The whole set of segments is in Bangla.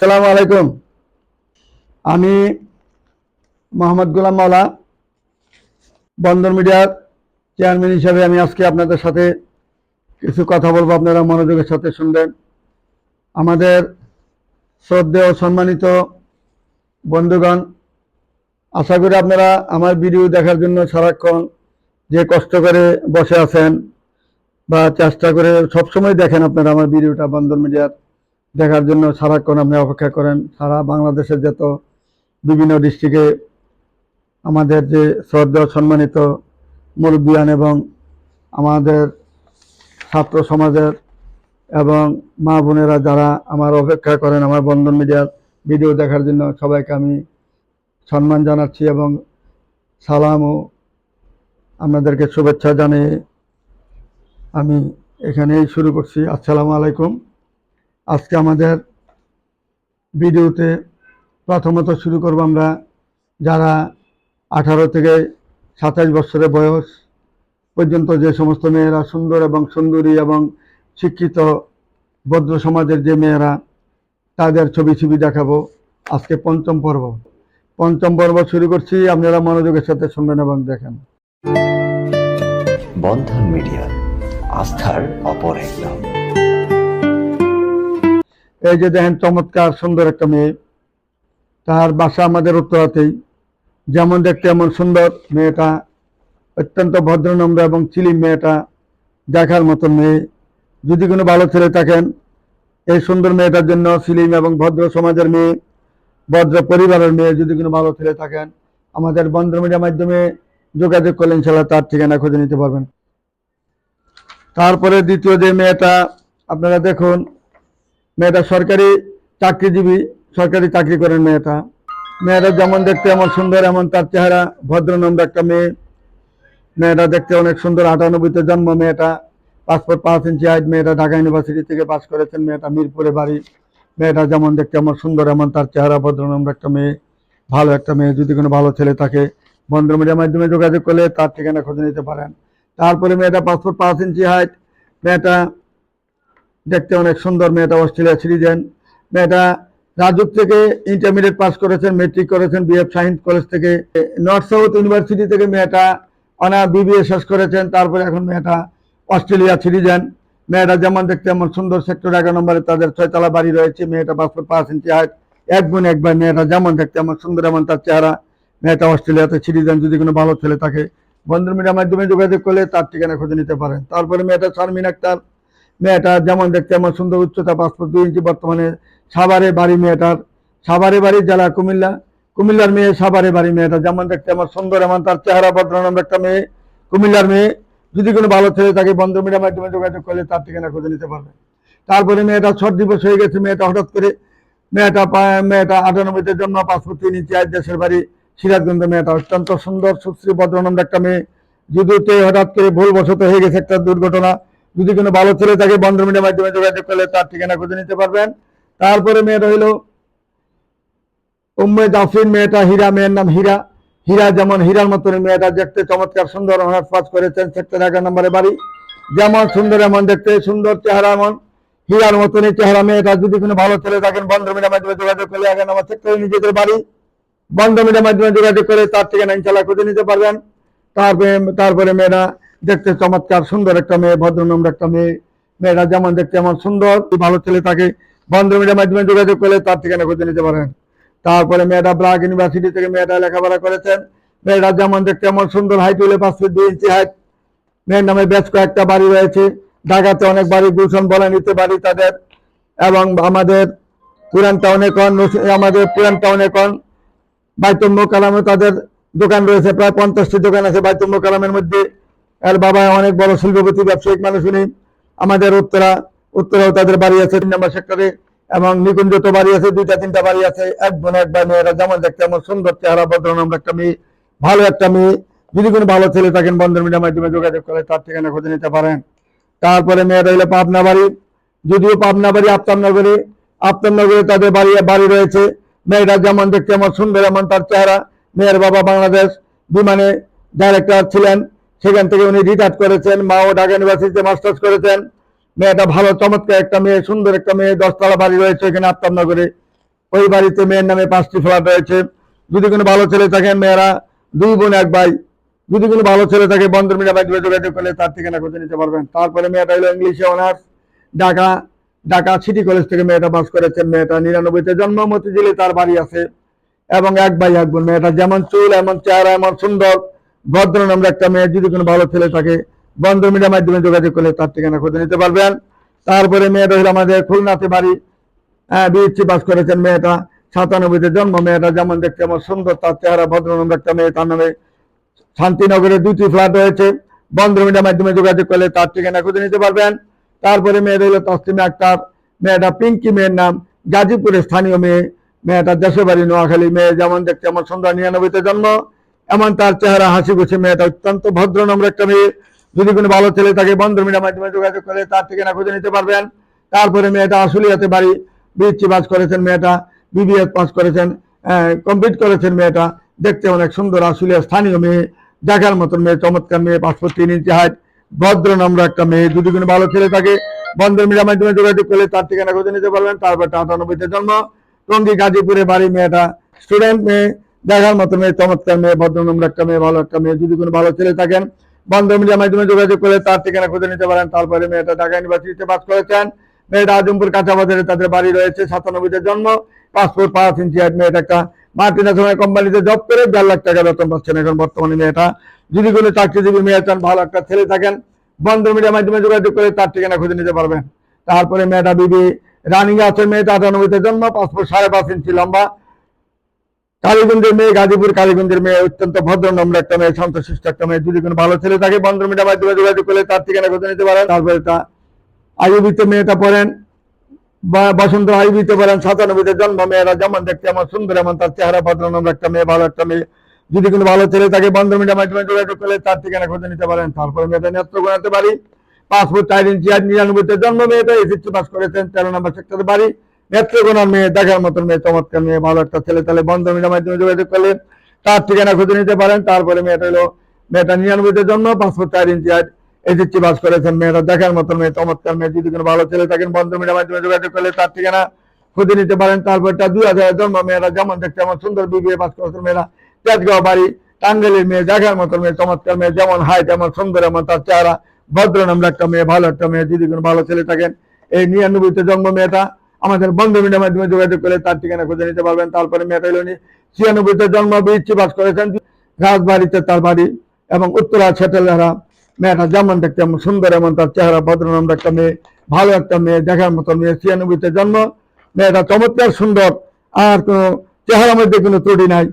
সালাম আলাইকুম। আমি মোহাম্মদ গোলাম মাওলা, বন্দর মিডিয়ার চেয়ারম্যান হিসাবে আমি আজকে আপনাদের সাথে কিছু কথা বলব, আপনারা মনোযোগের সাথে শুনবেন। আমাদের শ্রদ্ধেয় সম্মানিত বন্ধুগণ, আশা করি আপনারা আমার ভিডিও দেখার জন্য সারাক্ষণ যে কষ্ট করে বসে আছেন বা চেষ্টা করে সবসময় দেখেন আপনারা আমার ভিডিওটা বন্দর মিডিয়ার। দেখার জন্য সারাক্ষণ আপনি অপেক্ষা করেন। সারা বাংলাদেশের যত বিভিন্ন ডিস্ট্রিক্টে আমাদের যে শ্রদ্ধেয়, সম্মানিত মুরব্বিয়ান এবং আমাদের ছাত্র সমাজের এবং মা বোনেরা যারা আমার অপেক্ষা করেন আমার বন্ধন মিডিয়ার ভিডিও দেখার জন্য, সবাইকে আমি সম্মান জানাচ্ছি এবং সালাম ও আপনাদেরকে শুভেচ্ছা জানিয়ে আমি এখানেই শুরু করছি। আসসালামু আলাইকুম। আজকে আমাদের ভিডিওতে প্রথমত শুরু করব আমরা যারা আঠারো থেকে সাতাশ বছরের বয়স পর্যন্ত যে সমস্ত মেয়েরা সুন্দর এবং সুন্দরী এবং শিক্ষিত ভদ্র সমাজের যে মেয়েরা, তাদের ছবি ছবি দেখাবো আজকে পঞ্চম পর্ব। পঞ্চম পর্ব শুরু করছি, আপনারা মনোযোগের সাথে শুনবেন এবং দেখেন। বন্ধন মিডিয়া, আস্থার অপর এক নাম। এই যে দেখেন চমৎকার সুন্দর একটা মেয়ে। তার বাসা আমাদের উত্তরাতেই। যেমন দেখতে এমন সুন্দর মেয়েটা। অত্যন্ত ভদ্রনম্র এবং চিলিম মেয়েটা। দেখার মতো মেয়ে। যদি কোনো ভালো ছেলে থাকেন, এই সুন্দর মেয়েটার জন্য সিলিম এবং ভদ্র সমাজের মেয়ে, ভদ্র পরিবারের মেয়ে যদি কোনো ভালো ছেলে থাকেন, আমাদের বন্ধ মিডিয়ার মাধ্যমে যোগাযোগ করলে ইনশাল্লাহ তার ঠিকানা খুঁজে নিতে পারবেন। তারপরে দ্বিতীয় যে মেয়েটা, আপনারা দেখুন মেয়েটা সরকারি চাকরিজীবী, সরকারি চাকরি করেন মেয়েটা। মেয়েটা যেমন দেখতে এমন সুন্দর, এমন তার চেহারা ভদ্রনম্র একটা মেয়ে। মেয়েটা দেখতে অনেক সুন্দর, আটানব্বইতে জন্ম মেয়েটা। পাসপোর্ট পাঁচ ইঞ্চি হাইট মেয়েটা ঢাকা ইউনিভার্সিটি থেকে পাস করেছেন মেয়েটা, মিরপুরে বাড়ি। মেয়েটা যেমন দেখতে এমন সুন্দর, এমন তার চেহারা ভদ্রনম্র একটা মেয়ে। ভালো একটা মেয়ে, যদি কোনো ভালো ছেলে থাকে, বন্ধ মিডিয়ার মাধ্যমে যোগাযোগ করলে তার ঠিকানা খুঁজে নিতে পারেন। তারপরে মেয়েটা পাসপোর্ট পাঁচ ইঞ্চি হাইট, মেয়েটা দেখতে অনেক সুন্দর মেয়েটা অস্ট্রেলিয়া সিটিজেন মেয়েটা রাজুক থেকে ইন্টারমিডিয়েট পাস করেছেন মেট্রিক করেছেন বিএফ সায়েন্স কলেজ থেকে। নর্থ সাউথ ইউনিভার্সিটি থেকে মেয়েটা অনার বিবিএ শেষ করেছেন, তারপরে এখন মেয়েটা অস্ট্রেলিয়া সিটিজেন মেয়েটা যেমন দেখতে এমন সুন্দর সেক্টর এগারো নম্বরে তাদের ছয়তলা বাড়ি রয়েছে, মেয়েটা পাসপোর্ট পাঁচ ইঞ্চি হাইট এক গুণ একবার মেয়েটা যেমন দেখতে এমন সুন্দর এমন তার চেহারা। মেয়েটা অস্ট্রেলিয়াতে সিটিজেন যদি কোনো ভালো ছেলে থাকে, বন্ধুর মিডিয়ার মাধ্যমে যোগাযোগ করলে তার ঠিকানা খুঁজে নিতে পারেন। তারপরে মেয়েটা শারমিন আক্তার মেয়েটা যেমন দেখতে আমার সুন্দর উচ্চতা পাসপোর্ট দুই ইঞ্চি বর্তমানে সাভারে বাড়ি মেয়েটার, সাভারে বাড়ি জেলা কুমিল্লা। কুমিল্লার মেয়ে সাভারে বাড়ি মেয়েটা, যেমন দেখতে আমার সুন্দর, এমন তার চেহারা ভদ্রনাম একটা মেয়ে। কুমিল্লার মেয়ে, যদি কোনো ভালো ছেলে থাকে, বন্ধু মিডিয়ার মাধ্যমে যোগাযোগ করলে তার ঠিকানা খুঁজে নিতে পারবে। তারপরে মেয়েটা ছট দিবস হয়ে গেছে, মেয়েটা হঠাৎ করে মেয়েটা মেয়েটা আটানব্বইতে জন্ম পাসপোর্ট তিন ইঞ্চি আজ দেশের বাড়ি, সিরাজগঞ্জ মেয়েটা অত্যন্ত সুন্দর, সুশ্রী ভদ্রনাম একটা মেয়ে। যদিওতে হঠাৎ করে ভুলবশত হয়ে গেছে একটা দুর্ঘটনা যদি কোনো ভালো ছেলে থাকে বন্ধ মিডিয়ার মাধ্যমে যোগাযোগ করলে তার ঠিকানা খুঁজে নিতে পারবেন। তারপরে মেয়েটা হইল উম্মে জাফরিন, মেয়েটা হীরা, মেয়ের নাম হীরা। হীরা যেমন হীরার মতন মেয়েটা দেখতে চমৎকার, সুন্দর অনার্স পাস করেছেন, সেক্টর এগারো নম্বরে বাড়ি। যেমন সুন্দর, এমন দেখতে সুন্দর চেহারা, এমন হীরার মতনই চেহারা মেয়েটা। যদি কোনো ভালো ছেলে থাকেন বন্ধ মিডিয়ার মাধ্যমে যোগাযোগ করলে এগারো নম্বর সেক্টরে নিজেদের বাড়ি। বন্ধ মিডিয়ার মাধ্যমে যোগাযোগ করে তার ঠিকানা ইনশাল্লাহ খুঁজে নিতে পারবেন। তারপরে তারপরে মেয়েরা দেখতে চমৎকার, সুন্দর একটা মেয়ে, ভদ্রনম্র একটা মেয়ে। মেয়েরা যেমন দেখতে এমন সুন্দর ভালো ছেলে থাকে। বন্ধ মিডিয়ার মাধ্যমে যোগাযোগ করলে তার ঠিকানা খুঁজে নিতে পারেন। তারপরে মেয়েটা ব্রাক ইউনিভার্সিটি থেকে মেয়েটা লেখাপড়া করেছেন। মেয়েটা যেমন দেখতে এমন সুন্দর, হাইট হলে পাঁচ ফিট দুই ইঞ্চি হাইট মেয়ের নামে বেশ কয়েকটা বাড়ি রয়েছে। ঢাকাতে অনেক বাড়ি গুলশন বলে নিতে বাড়ি তাদের। এবং আমাদের পুরান টাউনে কন, আমাদের পুরান টাউনে কন বাইতুম্য কালামে তাদের দোকান রয়েছে। প্রায় পঞ্চাশটি দোকান আছে বাইতুম্য কালামের মধ্যে। এর বাবা অনেক বড় শিল্পপতি, ব্যবসায়িক মানুষ উনি। আমাদের উত্তরা, উত্তরাও তাদের বাড়ি আছে তিন নম্বর সেক্টরে এবং নিকুঞ্জ তো বাড়ি আছে, দুইটা, তিনটা বাড়ি আছে। এক বোন এক ভাই মেয়েরা যেমন দেখতে এমন সুন্দর চেহারা ভদ্রনাম একটা মেয়ে, ভালো একটা মেয়ে। যদি কোনো ভালো ছেলে থাকেন বন্ধন মিডিয়ার মাধ্যমে যোগাযোগ করে, তার ঠিকানা খুঁজে নিতে পারেন। তারপরে মেয়েরা হইল পাবনা বাড়ি। যদিও পাবনা বাড়ি আফতাবনগরে আফতাবনগরে তাদের বাড়ি বাড়ি রয়েছে। মেয়েরা যেমন দেখতে আমার সুন্দর, এমন তার চেহারা। মেয়ের বাবা বাংলাদেশ বিমানে ডাইরেক্টর ছিলেন। সেখান থেকে উনি রিটায়ার করেছেন মা ও ঢাকা ইউনিভার্সিটিতে মাস্টার্স করেছেন। মেয়েটা ভালো, চমৎকার একটা মেয়ে, সুন্দর একটা মেয়ে, দশতলা বাড়ি রয়েছে এখানে আফতাবনগরে। ওই বাড়িতে মেয়ের নামে পাঁচটি ফ্ল্যাট রয়েছে। যদি কোনো ভালো ছেলে থাকে, মেয়েরা, দুই বোন, এক ভাই। যদি কোনো ভালো ছেলে থাকে মিডিয়া মাধ্যমে যোগাযোগ করলে তার ঠিকানা খুঁজে নিতে পারবেন। তারপরে মেয়েটা হলো ইংলিশে honours Dhaka Dhaka City College থেকে মেয়েটা পাস করেছেন। মেয়েটা নিরানব্বইতে জন্ম, মতিঝিলে তার বাড়ি আছে। এবং এক ভাই, এক বোন। মেয়েটা যেমন চুল, এমন চেহারা, এমন সুন্দর। ভদ্র নম্র একটা মেয়ে, যদি কোনো ভালো ছেলে থাকে বন্ধন মিডিয়া মাধ্যমে যোগাযোগ করলে তার ঠিকানা খুঁজে নিতে পারবেন। তারপরে মেয়েটা হলো আমাদের খুলনাতে বাড়ি। হ্যাঁ বিএসসি পাস করেছেন মেয়েটা, সাতানব্বইতে জন্ম মেয়েটা, যেমন দেখতে আমার সুন্দর, তার চেহারা ভদ্রনম্র একটা মেয়ে, তার নামে শান্তিনগরে দুটি ফ্ল্যাট রয়েছে। বন্ধ মিডিয়ার মাধ্যমে যোগাযোগ করলে তার ঠিকানা খুঁজে নিতে পারবেন। তারপরে মেয়েটা হলো তসলিমা আক্তার, মেয়েটা পিঙ্কি মেয়ের নাম, গাজীপুরের স্থানীয় মেয়ে, মেয়েটা দেশের বাড়ি নোয়াখালী মেয়ে, যেমন দেখতে আমার সুন্দর নিরানব্বইতে জন্ম। এমন তার চেহারা, হাসি খুশি মেয়েটা অত্যন্ত ভদ্র, নম্র একটা মেয়ে। যদি কোনো ভালো ছেলে থাকে বন্ধ মিডিয়ার মাধ্যমে যোগাযোগ করে তার ঠিকানা খুঁজে নিতে পারবেন। তারপরে মেয়েটা আসলিয়াতে বাড়ি বিএসসি পাস করেছেন মেয়েটা, বিবিএস পাস করেছেন কমপ্লিট করেছেন মেয়েটা। দেখতে অনেক সুন্দর আসলিয়া স্থানীয় মেয়ে, দেখার মতন মেয়ে, চমৎকার মেয়ে পাসপোর্ট তিন ইঞ্চি হাইট ভদ্র, নম্র একটা মেয়ে। যদি কোনো ভালো ছেলে থাকে বন্ধন মিডিয়ার মাধ্যমে যোগাযোগ করলে তার ঠিকানা খুঁজে নিতে পারবেন। তারপর আটানব্বইতে জন্ম। টঙ্গী গাজীপুরে বাড়ি মেয়েটা স্টুডেন্ট মেয়ে। দেখার মতো মেয়ে, চমৎকার মেয়ে ভদ্র নম্র একটা মেয়ে, ভালো একটা মেয়ে। যদি কোনো ভালো ছেলে থাকেন বন্ধন মিডিয়ার মাধ্যমে যোগাযোগ করে তার ঠিকানা খুঁজে নিতে পারেন। তারপরে মেয়েটা ঢাকা ইউনিভার্সিটিতে পাস করেছেন। মেয়েটা আজমপুর কাঁচাবাজারে তাদের বাড়ি রয়েছে। সাতানব্বইতে জন্ম, পাসপোর্ট পাঁচ ইঞ্চি হাইট মেয়েটা একটা মাল্টিনেশনাল কোম্পানিতে জব করে দেড় লাখ টাকা বেতন পাচ্ছেন এখন বর্তমানে মেয়েটা। যদি কোনো চাকরিজীবী মেয়ে চান, ভালো একটা ছেলে থাকেন বন্ধন মিডিয়ার মাধ্যমে যোগাযোগ করে তার ঠিকানা খুঁজে নিতে পারবেন। তারপরে মেয়েটা বিবি রানিং আছে। মেয়েটা আটানব্বইতে জন্ম, পাসপোর্ট সাড়ে পাঁচ ইঞ্চি লম্বা। কালীগঞ্জের মেয়ে, গাজীপুর কালীগঞ্জের মেয়ে, অত্যন্ত ভদ্র, নম্র একটা মেয়ে শান্তশিষ্ট একটা মেয়ে যদি কোনো ভালো ছেলে থাকে। বন্ধন মিডিয়ার মাধ্যমে যোগাযোগ করলে তার ঠিকানা খুঁজে নিতে পারেন। তারপরে তা আইবিতে মেয়েটা পড়েন, বা বসন্ত আইবিতে পড়েন, সাতানব্বইতে জন্ম, মেয়েরা যেমন দেখতে আমার সুন্দর, এমন তার চেহারা, ভদ্র, নম্র একটা মেয়ে, ভালো একটা মেয়ে। যদি কোনো ভালো ছেলে থাকে বন্ধন মিডিয়ার মাধ্যমে যোগাযোগ করলে তার ঠিকানা খুঁজে নিতে পারেন। তারপরে মেয়েটা নেত্র গোনাতে পারি। পাসপোর্ট চার ইঞ্চি আর নিরানব্বইতে জন্ম মেয়েটা এসএসসি পাস করেছেন, তেরো নম্বর সেক্টরে বাড়ি। নেত্রকোনার মেয়ে, দেখার মতন মেয়ে, চমৎকার মেয়ে, ভালো একটা ছেলে, তাহলে বন্ধ মিডিয়ার মাধ্যমে যোগাযোগ করলেন তার ঠিকানা খুঁজে নিতে পারেন। তারপরে মেয়েটা হলো মেয়েটা নিরানব্বইতে জন্ম, পাসপোর্ট চার ইঞ্চি আর এসএসসি পাস করেছেন। মেয়েটা দেখার মতন মেয়ে, চমৎকার মেয়ে। যদি কোনো ভালো ছেলে থাকেন বন্ধ মিডিয়ার মাধ্যমে যোগাযোগ করলে তার ঠিকানা খুঁজে নিতে পারেন। তারপরটা দুই হাজার জন্ম মেয়েরা যেমন দেখতে আমার সুন্দর বিবিএ পাস করেছেন মেয়েরা তেজগাঁও বাড়ি, টাঙ্গাইলের মেয়ে, দেখার মতন মেয়ে, চমৎকার মেয়ে, যেমন হাইট এমন সুন্দর এমন তার চেহারা, ভদ্র নাম্র একটা মেয়ে, ভালো একটা মেয়ে। যদি কোনো ভালো ছেলে থাকেন, এই নিরানব্বইতে জন্ম মেয়েটা। আমাদের বন্ধ মিডিয়ার মাধ্যমে যোগাযোগ করলে তার ঠিকানা খুঁজে নিতে পারবেন। তারপরে হলো ছিয়ানব্বইতে জন্ম বিচ্ছি বাস করেছেন। রাজবাড়িতে তার বাড়ি এবং উত্তরা ছেটেলারা মেয়েটা যেমন দেখতে এমন সুন্দর, এমন তার চেহারা ভদ্র নাম্র একটা মেয়ে, ভালো একটা মেয়ে, দেখার মতো মেয়ে ছিয়ানব্বইতে জন্ম। মেয়েটা চমৎকার সুন্দর, আর কোনো চেহারার মধ্যে কোনো ত্রুটি নাই,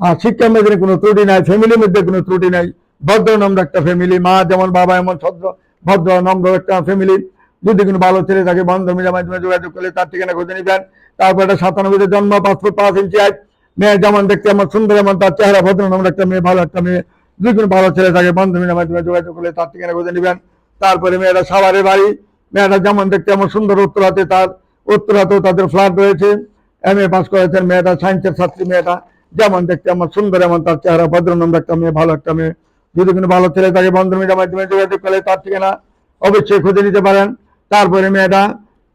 আর শিক্ষার মধ্যে কোনো ত্রুটি নাই, ফ্যামিলির মধ্যে কোনো ত্রুটি নাই। ভদ্র নম্র একটা ফ্যামিলি, মা যেমন বাবা এমন ভদ্র ভদ্র, নম্র একটা ফ্যামিলি। যদি কোনো ভালো ছেলে থাকে বন্ধ মিডিয়ার মাধ্যমে যোগাযোগ করলে তার ঠিকানা খুঁজে নিবেন। তারপর একটা সাতানব্বইতে জন্ম, পাসপোর্ট পাঁচ ইঞ্চি আজ মেয়ে যেমন দেখতে আমার সুন্দর, এমন তার চেহারা ভদ্র নম্র একটা মেয়ে, ভালো একটা মেয়ে। যদি কোনো ভালো ছেলে থাকে বন্ধ মিডিয়ার মাধ্যমে যোগাযোগ করলে তার ঠিকানা খুঁজে নিবেন। তারপরে মেয়েরা সাভারের বাড়ি। মেয়েটা যেমন দেখতে আমার সুন্দর, উত্তরাতে তার, উত্তরাতেও তাদের ফ্ল্যাট রয়েছে। এম এ পাস করেছেন মেয়েটা সায়েন্সের ছাত্রী মেয়েটা। যেমন দেখতে আমার সুন্দর, এমন তার চেহারা ভদ্র নম্র একটা মেয়ে, ভালো একটা মেয়ে। যদি কোনো ভালো ছেলে থাকে বন্ধু মিডিয়ার মাধ্যমে যোগাযোগ করলে তার ঠিকানা অবশ্যই খুঁজে নিতে পারেন। তারপরে মেয়েটা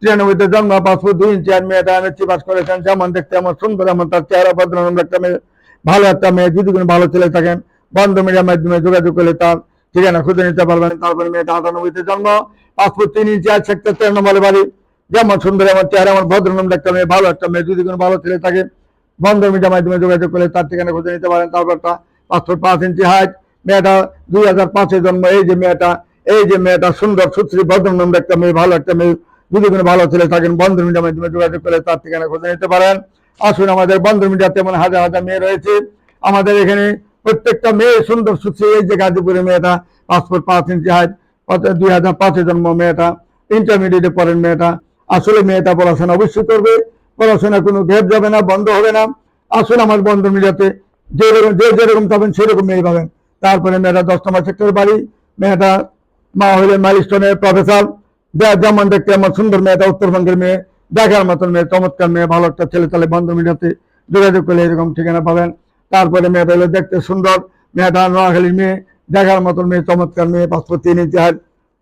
তিরানব্বইতে জন্ম পাসপোর্ট দুই ইঞ্চি, আর মেয়েটা এমএসসি পাস করেছেন। যেমন দেখতে আমার সুন্দর এমন তার চেহারা ভদ্র নম্র একটা মেয়ে, ভালো একটা মেয়ে, যদি কোনো ভালো ছেলে থাকেন, বন্ধ মিডিয়ার মাধ্যমে যোগাযোগ করলে তার ঠিকানা খুঁজে নিতে পারবেন। তারপরে মেয়েটা আটানব্বইতে জন্ম পাসপোর্ট তিন ইঞ্চি আর সেক্টর তেরো নম্বরে বাড়ি। যেমন সুন্দর এমন চেহারা, আমার নম্র একটা মেয়ে, ভালো একটা মেয়ে, যদি কোনো ভালো ছেলে থাকে, বন্ধ মিডিয়ার মাধ্যমে যোগাযোগ করলে তার ঠিকানা খুঁজে নিতে পারেন। তারপর একটা পাসপোর্ট পাঁচ ইঞ্চি হাইট মেয়েটা দুই হাজার পাঁচে জন্ম। এই যে মেয়েটা এই যে মেয়েটা সুন্দর, সুশ্রী ভদ্র নম্র একটা মেয়ে, ভালো একটা মেয়ে, যদি কোনো ভালো ছেলে থাকেন বন্ধ মিডিয়ার মাধ্যমে যোগাযোগ করলে তার ঠিকানা খুঁজে নিতে পারেন। আসুন, আমাদের বন্ধ মিডিয়াতে এমন হাজার হাজার মেয়ে রয়েছে। আমাদের এখানে প্রত্যেকটা মেয়ে সুন্দর, সুশ্রী, এই যে গাজীপুরের মেয়েটা, পাসপোর্ট পাঁচ ইঞ্চি হাইট দুই হাজার পাঁচে জন্ম মেয়েটা ইন্টারমিডিয়েটে পড়েন মেয়েটা। আসলে মেয়েটা পড়াশোনা অবশ্যই করবে, পড়াশোনা কোনো গ্যাপ যাবে না, বন্ধ হবে না। আসুন, আমার বন্ধ মিডিয়াতে যেরকম যে যেরকম পাবেন, সেরকম মেয়ে পাবেন। তারপরে মেয়েটা দশ নম্বর সেক্টর বাড়ি, মেয়েটা মা হলেন মাইলস্টোনের প্রফেসর যেমন দেখতে আমার সুন্দর মেয়েটা উত্তরবঙ্গের মেয়ে, দেখার মতন মেয়ে, চমৎকার মেয়ে, ভালো একটা ছেলে তাহলে বন্ধ মিডিয়াতে যোগাযোগ করলে এরকম ঠিকানা পাবেন। তারপরে মেয়েটা হলো দেখতে সুন্দর, মেয়েটা নোয়াখালীর মেয়ে, দেখার মতন মেয়ে, চমৎকার মেয়ে পাসপোর্ট তিন ইঞ্চি হাত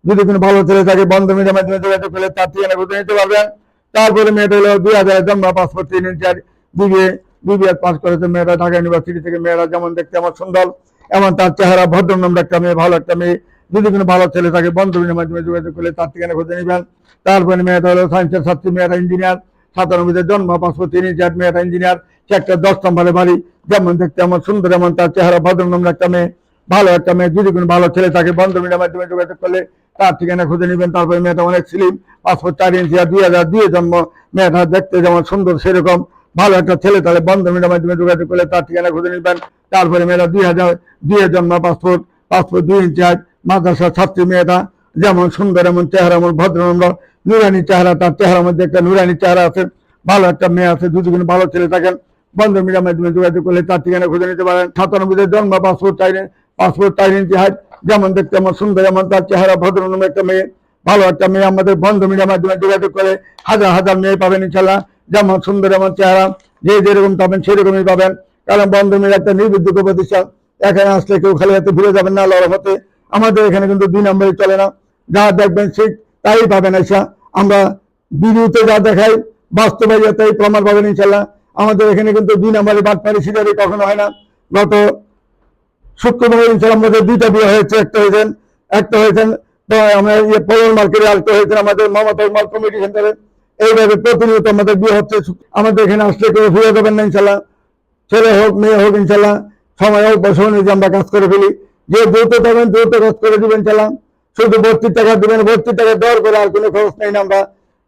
যদি কোনো ভালো ছেলে থাকে বন্ধ মিডিয়ার মাধ্যমে যোগাযোগ করলে তার ঠিকানা খুঁজে নিতে পারবেন। তারপরে মেয়েটা হলো দুই হাজার জন্ম পাসপোর্ট তিন ইঞ্চার বিবিএ বিবিএ পাস করেছে মেয়েরা ঢাকা ইউনিভার্সিটি থেকে, মেয়েরা যেমন দেখতে আমার সুন্দর, এমন তার চেহারা ভদ্র নম্বর একটা মেয়ে, ভালো একটা মেয়ে। যদি কোনো ভালো ছেলে থাকে বন্ধুবিনের মাধ্যমে যোগাযোগ করলে তার ঠিকানা খুঁজে নেবেন। তারপরে মেয়েটা হলো সায়েন্সের ছাত্রী মেয়েরা ইঞ্জিনিয়ার সাতানব্বইতে জন্ম পাসপোর্ট তিন ইঞ্চার মেয়েটা ইঞ্জিনিয়ার সে একটা দশ নম্বরে বাড়ি। যেমন দেখতে আমার সুন্দর এমন তার চেহারা, ভদ্র নম্বর একটা মেয়ে, ভালো একটা মেয়ে। যদি কোনো ভালো ছেলে থাকে বন্ধুবিনের মাধ্যমে যোগাযোগ করলে তার ঠিকানা খুঁজে নেবেন। তারপরে মেয়েটা অনেক স্লিম পাসপোর্ট চার ইঞ্চি আর দুই হাজার দুয়ে জন্ম। মেয়েটা দেখতে যেমন সুন্দর, সেরকম ভালো একটা ছেলে, তাহলে বন্ধুবিনের মাধ্যমে যোগাযোগ করলে তার ঠিকানা খুঁজে নেবেন। তারপরে মেয়েটা দুই হাজার দুয়ে জন্ম পাসপোর্ট পাসপোর্ট দুই ইঞ্চি মাদ্রাসা ছাত্রী মেয়েটা যেমন সুন্দর, এমন চেহারা, এমন ভদ্র নম্র নুরানি চেহারা, তার চেহারার মধ্যে একটা নুরানি চেহারা আছে, ভালো একটা মেয়ে আছে যদি কোনো ভালো ছেলে থাকেন, বন্ধ মিডিয়ার মাধ্যমে যোগাযোগ করলে তার ঠিকানা খুঁজে নিতে পারেন, সাতানব্বইতে জন্ম, পাসপোর্ট চাই পাসপোর্ট চাই ইঞ্চি হাইট যেমন দেখতে আমার সুন্দর, এমন তার চেহারা ভদ্র একটা মেয়ে, ভালো একটা মেয়ে, আমাদের বন্ধ মিডিয়ার মাধ্যমে যোগাযোগ করে হাজার হাজার মেয়ে পাবেন ইনশাল্লাহ যেমন সুন্দর, এমন চেহারা, যে যেরকম পাবেন, সেরকমই পাবেন, কারণ বন্ধ মিডিয়া একটা নির্বিদ্যুৎ প্রতিষ্ঠান, এখানে আসলে কেউ খালি হাতে ভুলে যাবেন না লড় হতে আমাদের এখানে কিন্তু দুই নম্বরই চলে না। যা দেখবেন ঠিক তাই পাবেন এসা আমরা ভিডিওতে যা দেখাই বাস্তবে তাই প্রমাণ পাবেন ইনশাল্লাহ আমাদের এখানে কিন্তু দুই নম্বরে বাটপারি সিটারি কখনো হয় না। গত শুক্রবার ইনশাল্লাহ আমাদের দুইটা বিয়ে হয়েছে। একটা হয়েছেন একটা হয়েছেন আমরা ইয়ে পলন মার্কেটে আরেকটা হয়েছেন আমাদের মমতা মাল কমিটি সেন্টারে। এইভাবে প্রতিনিয়ত আমাদের বিয়ে হচ্ছে। আমাদের এখানে আসলে কেউ ফিরে দেবেন না ইনশাল্লাহ ছেলে হোক, মেয়ে হোক ইনশাল্লাহ সময় হোক অনুযায়ী আমরা কাজ করে ফেলি। যে দ্রুত থাকবেন দ্রুত কাজ করে দিবেন চালাম শুধু ভর্তির টাকা দিবেন ভর্তির টাকা দেওয়ার করে আর কোনো খরচ নেই না আমরা।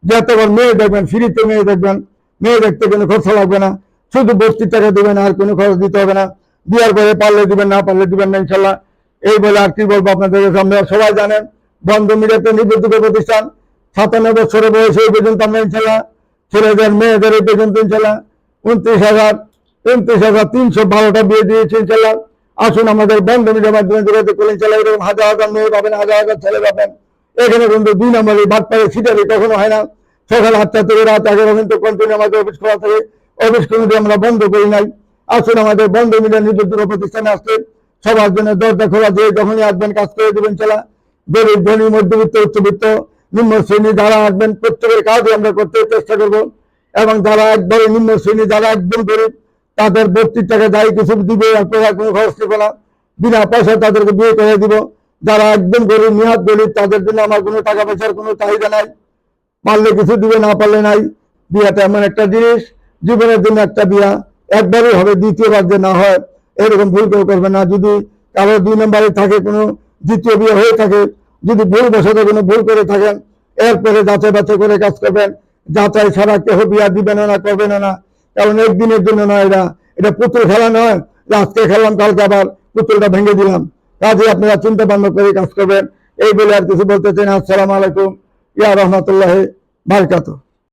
যতবার মেয়ে দেখবেন, ফ্রিতে মেয়ে দেখবেন, মেয়ে দেখতে কোনো খরচ লাগবে না। শুধু ভর্তির টাকা দিবেন, আর কোনো খরচ দিতে হবে না। বিয়ার করে পারলে দিবেন, না পারলে দিবেন না ইনশাল্লাহ এই বলে আর কি বলব আপনাদের আপনারা সবাই জানেন, বন্ধ মিডিয়াতে নিবন্ধিত প্রতিষ্ঠান সাতান্ন বছরের বয়সে এই পর্যন্ত আমরা ইনশাল্লাহ ছেলেদের মেয়েদের এই পর্যন্ত ইনশাল্লাহ উনত্রিশ হাজার উনত্রিশ হাজার তিনশো বারোটা বিয়ে দিয়েছে ইনশাল্লাহ আসুন আমাদের বন্ধ মিডিয়ার মাধ্যমে যোগাযোগ করে ইনশাল্লাহ এরকম হাজার হাজার মেয়ে পাবেন, হাজার হাজার ছেলে পাবেন। এখানে কিন্তু দুই নম্বরে বাদ পারে সিটারি কখনো হয় না। সকাল আটটা থেকে রাত এগারো পর্যন্ত কন্টিনিউ আমাদের অফিস খোলা থাকে। অফিস কমিটি আমরা বন্ধ করি নাই। আসুন আমাদের বন্ধ মিডিয়া নিবন্ধিত প্রতিষ্ঠানে আসতে। সবার জন্য দরজা খোলা দিয়ে যখনই আসবেন কাজ করে দেবেন, চালা। গরিব, ধনী, মধ্যবিত্ত, উচ্চবিত্ত, নিম্ন শ্রেণি যারা আসবেন, প্রত্যেকের কাজই আমরা করতে চেষ্টা করব। এবং যারা একবারে নিম্ন শ্রেণি, যারা একদম গরিব তাদের ভর্তির টাকা যাই কিছু দিবে, আপনারা কোনো খরচ দেবো না। বিনা পয়সায় তাদেরকে বিয়ে করে দিব। যারা একদম গরিব, নিহাত গরিব তাদের জন্য আমার কোনো টাকা পয়সার কোনো চাহিদা নাই। পারলে কিছু দিবে, না পারলে নাই। বিয়াটা এমন একটা জিনিস, জীবনের জন্য একটা বিয়া। একবারই হবে, দ্বিতীয়বার যে না হয়, এরকম ভুল কেউ করবে না। যদি কারও দুই নম্বরে থাকে, কোনো দ্বিতীয় বিয়ে হয়ে থাকে, যদি ভুল বসত কোনো ভুল করে থাকেন, এরপরে যাচাই বাছাই করে কাজ করবেন। যাচাই ছাড়া কেউ বিয়া দিবেন না করবেন না। কারণ একদিনের জন্য নয় এটা এটা পুতুল খেলা নয়। আজকে খেলাম কালকে আবার পুতুলটা ভেঙে দিলাম। কাজে আপনারা চিন্তা ভাবনা করে কাজ করবেন। এই বলে আর কিছু বলতে চাই আসসালামু আলাইকুম। ইয়া রহমতুল্লাহ বারকাতুহ।